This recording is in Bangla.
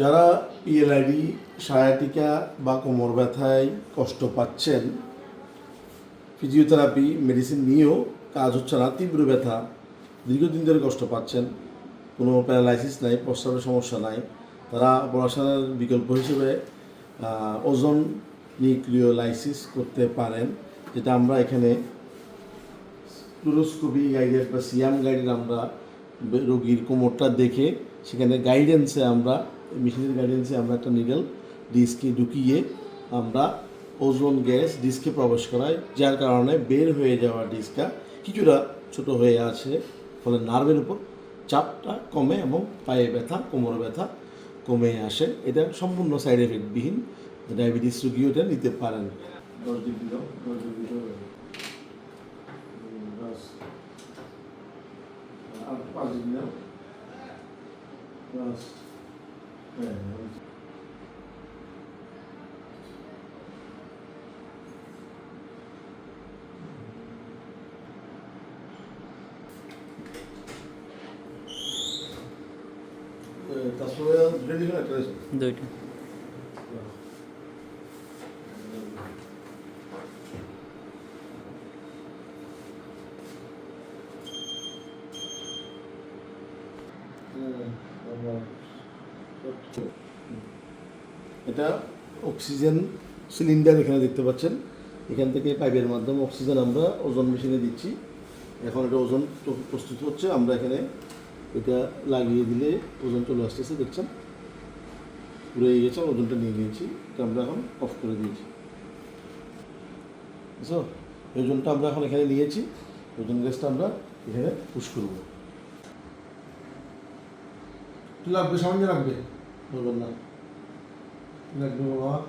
যারা পিএলআইডি সায়াটিকা বা কোমর ব্যথায় কষ্ট পাচ্ছেন ফিজিওথেরাপি মেডিসিন নিয়েও কাজ হচ্ছে না, তীব্র ব্যথা, দীর্ঘদিন ধরে কষ্ট পাচ্ছেন, কোনো প্যারালাইসিস নাই, প্রস্রাবের সমস্যা নাই, তারা পড়াশোনার বিকল্প হিসেবে ওজন নিউক্লিওলাইসিস করতে পারেন, যেটা আমরা এখানে ফ্লুরোস্কোপি গাইডেড বা সিয়াম গাইডেড আমরা রোগীর কোমরটা দেখে সেখানে গাইডেন্সে আমরা মেশিনের গাইডেন্সে আমরা একটা নিডল ডিস্কে ঢুকিয়ে আমরা ওজন গ্যাস ডিস্কে প্রবেশ করাই, যার কারণে বের হয়ে যাওয়া ডিস্কটা কিছুটা ছোট হয়ে আছে, ফলে নার্ভের উপর চাপটা কমে এবং পায়ে ব্যথা, কোমর ব্যথা কমে আসে। এটা সম্পূর্ণ সাইড এফেক্টবিহীন ডায়াবেটিস রোগীও এটা নিতে পারেন। দশ 네. 다소야 레디가 들어있어. 네. 네. এটা অক্সিজেন সিলিন্ডার এখানে দেখতে পাচ্ছেন। এখান থেকে পাইপের মাধ্যমে অক্সিজেন আমরা ওজন মেশিনে দিচ্ছি। এখন এটা ওজন প্রস্তুত হচ্ছে, আমরা এখানে এটা লাগিয়ে দিলে ওজন চলে আসতেছে, দেখছেন? এই গেছে ওজনটা নিয়ে নিয়েছি, এটা আমরা এখন অফ করে দিয়েছি। বুঝছ? ওজনটা আমরা এখন এখানে নিয়েছি, ওজন গ্যাসটা আমরা এখানে পুশ করব। কি লাগবে সামনে লাগবে। বলবেন না। লাগবে বাবা।